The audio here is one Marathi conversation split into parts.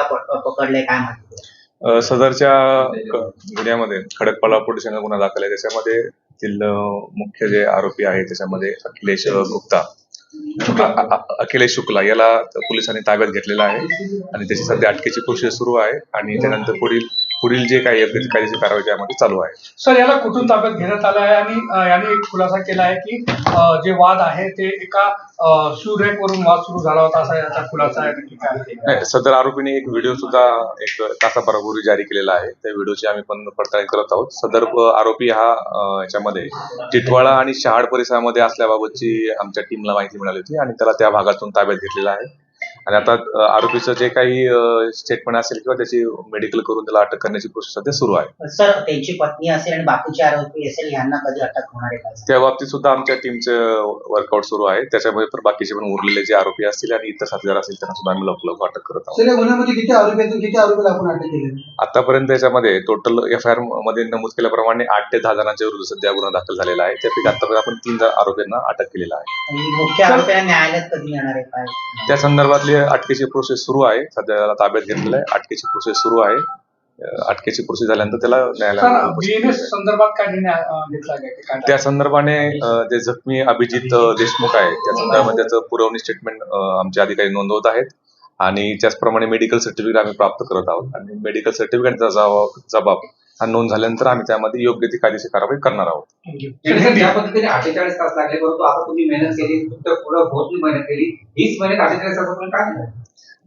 आरोपीला पकडले काय माहिती. सदरच्या गुन्ह्यामध्ये खडकपाला पोलीस गुन्हा दाखल आहे. त्याच्यामध्ये तिथलं मुख्य जे आरोपी आहे त्याच्यामध्ये अखिलेश गुप्ता. अखिलेश शुक्ला याला पोलिसांनी ताब्यात घेतलेला आहे. आणि त्याची सध्या अटकेची प्रोसेस सुरू आहे. आणि त्यानंतर पुढील पुढील जे काही ती कायदेशीर कारवाई त्यामध्ये चालू आहे. सर याला कुठून ताब्यात घेण्यात आलं आहे? आणि याने एक खुलासा केला आहे की जे वाद आहे ते एका शिवरेक वरून वाद सुरू झाला होता असा याचा खुलासा आहे सदर आरोपीने एक व्हिडिओ सुद्धा एक तासाभरापूर्वी जारी केलेला आहे त्या व्हिडिओची आम्ही पण पडताळणी करत आहोत. सदर आरोपी हा याच्यामध्ये टिटवाळा आणि शहाड परिसरामध्ये असल्याबाबतची आमच्या टीमला माहिती मिळाली होती आणि त्याला त्या भागातून ताब्यात घेतलेला आहे. आणि आता आरोपीचं जे काही स्टेटमेंट असेल किंवा त्याची मेडिकल करून त्याला अटक करण्याची प्रोसेस सध्या सुरू आहे. सर त्यांची पत्नी असेल आणि बाकीचे आरोपी असेल यांना कधी अटक होणार आहे काय त्या बाबतीत सुद्धा आमच्या टीमचं वर्कआउट सुरू आहे. त्याच्यामध्ये पण बाकीचे पण उरलेले जे आरोपी असतील आणि इतर साथीदार असतील त्यांना सुद्धा आम्ही लवकर लवकर अटक करत आहोत. सर या गुन्ह्यामध्ये किती आरोपी आहेत आणि किती आरोपीला आपण अटक केली आतापर्यंत याच्यामध्ये टोटल एफ आय आरमध्ये नमूद केल्याप्रमाणे आठ ते दहा जणांच्या विरुद्ध सध्या गुन्हा दाखल झालेला आहे. त्यापैकी आतापर्यंत आपण तीन जण आरोपींना अटक केलेला आहे. आणि मुख्य संदर्भातली अटकेची प्रोसेस सुरू आहे. सध्या त्याला ताब्यात घेतलेलं आहे. अटकेची प्रोसेस सुरू आहे. अटकेची प्रोसेस झाल्यानंतर त्याला न्यायालयात. संदर्भात काय निर्णय त्या संदर्भाने जे जखमी अभिजित देशमुख आहे त्या संदर्भात त्याचं पुरवणी स्टेटमेंट आमचे अधिकारी नोंदवत आहेत. आणि त्याचप्रमाणे मेडिकल सर्टिफिकेट आम्ही प्राप्त करत आहोत. आणि मेडिकल सर्टिफिकेटचा जबाब हा नोंद झाल्यानंतर आम्ही त्यामध्ये योग्य ती कायदेशीर कारवाई करणार आहोत. सर, ज्या पद्धतीने अठ्ठेचाळीस तास लागले परंतु आता तुम्ही मेहनत केली तुमच्यापुढे बहुत मेहनत केली. हीच मेहनत अठ्ठेचाळीस काय?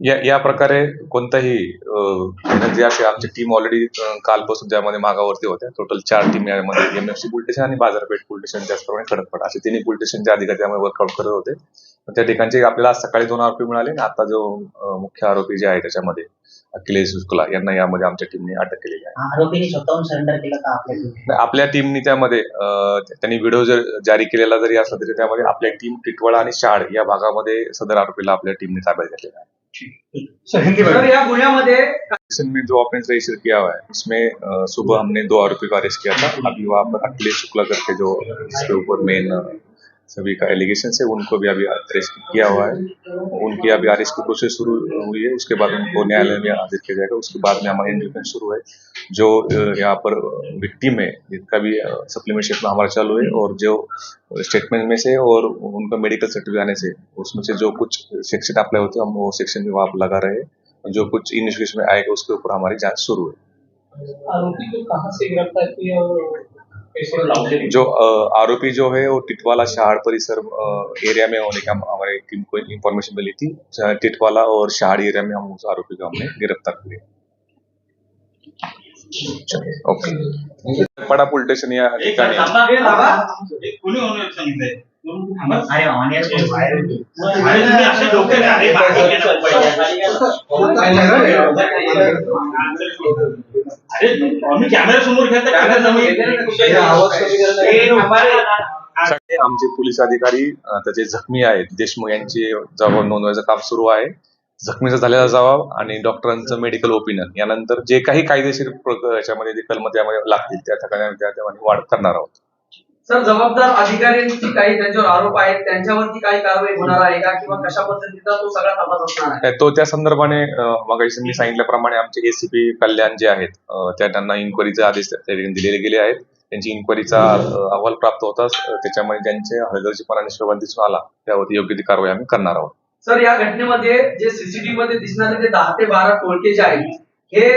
या या प्रकारे कोणताही अं, जे असे आमची टीम ऑलरेडी कालपासून त्यामध्ये मागावरती होत्या. टोटल चार टीम यामध्ये एमएफसी स्टेशन आणि बाजारपेठ स्टेशन त्याचप्रमाणे खडकपड. असे तिन्ही स्टेशनचे अधिकारी त्यामध्ये वर्कआउट करत होते. त्या ठिकाणचे आपल्याला आज सकाळी दोन आरोपी मिळाले आणि आता जो अं, मुख्य आरोपी जे आहे त्याच्यामध्ये. अखिलेश शुक्ला यांना यामध्ये आमच्या टीमने अटक केलेली आहे. आरोपीने स्वतःहून सरेंडर केलं का आपल्या team? आपल्या टीमनी त्यामध्ये अं, त्यांनी व्हिडिओ जर जारी केलेला जरी असला तरी त्यामध्ये आपल्या टीम टिटवाळा आणि शाड या भागामध्ये सदर आरोपीला आपल्या टीमने ताब्यात घेतलेला आहे. सर हिंदी सरमध्ये या गुन्ह्यामध्ये एक्शन में जो ऑफेंस रजिस्टर किया हुआ है। उसमें अ, सुबह हमने दो आरोपी को अरेस्ट किया था। अभी वहाँ पर अखिलेश शुक्ला करके जो जिसके ऊपर मेन सभी का एलिगेशन है उनको भी अभी अरेस्ट किया हुआ है। उनकी अभी अरेस्ट की प्रोसेस शुरू हुई है, उसके बाद उनको न्यायालय में हाजिर किया जाएगा। उसके बाद में हमारा इंडिपेंडेंस शुरू है, जो यहाँ पर विक्टिम है, जिनका भी सप्लीमेंट स्टेटमेंट हमारा चालू है, और जो स्टेटमेंट में से और उनका मेडिकल सर्टिफिकेट आने से, उसमें से जो कुछ सेक्शन अप्लाई होते हैं, हम वो सेक्शन भी वहाँ लगा रहे हैं। जो कुछ इन्वेस्टिगेशन में आएगा, उसके ऊपर हमारी जाँच शुरू है। आरोपी को कहाँ से गिरफ़्तार किया और जो आरोपी जो है वो टिटवाला शहाड़ परिसर एरिया में होने का हम- हमारे टीम को इन्फॉर्मेशन मिली थी टिटवाला और शहाड़ एरिया में हम उस आरोपी को हमने गिरफ्तार किया। ओके। पडा पोलीस स्टेशन या ठिकाणी हे अरे आम्ही कॅमेरा समोर आमचे पोलीस अधिकारी त्याचे जखमी आहेत. देशमुख यांची जबाब नोंदवायचं काम सुरू आहे. जखमीचा झालेला जबाब आणि डॉक्टरांचं मेडिकल ओपिनियन यानंतर जे काही कायदेशीर याच्यामध्ये जे कलम त्यामध्ये लागतील त्या ठिकाणी वाढ करणार आहोत. सर जबाबदार अधिकाऱ्यांची काही त्यांच्यावर आरोप आहेत त्यांच्यावरती काही कारवाई होणार आहे का? किंवा कशा पद्धतीचा तो सगळा तपास असणार आहे? तो त्या संदर्भाने मग मी सांगितल्याप्रमाणे आमचे एसीपी कल्याण जे आहेत त्या त्यांना इन्क्वायरीचे आदेश दिलेले गेले आहेत. त्यांची इन्क्वायरीचा अहवाल प्राप्त होताच त्याच्यामध्ये ज्यांचे हलगर्जीपणा निष्प्रभाव दिसून आला. त्यावरती योग्य ती कारवाई आम्ही करणार आहोत. सर या घटनेमध्ये जे सीसीटीव्ही मध्ये दिसणारे ते दहा ते बारा टोळके जे आहेत हे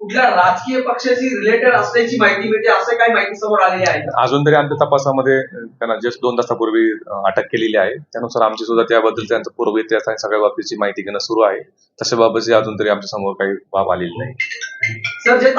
कुठल्या राजकीय पक्षाशी रिलेटेड असल्याची माहिती मिळते असं काही माहिती समोर आलेली आहे? अजून तरी आमच्या तपासामध्ये त्यांना जस्ट दोन तासापूर्वी अटक केलेली आहे. त्यानुसार आमची सुद्धा त्याबद्दल त्यांचं पूर्व इतिहास आणि सगळ्या बाबतीची माहिती घेणं सुरू आहे. तशा बाबतची अजून तरी आमच्यासमोर काही बाब आलेली नाही. सर जे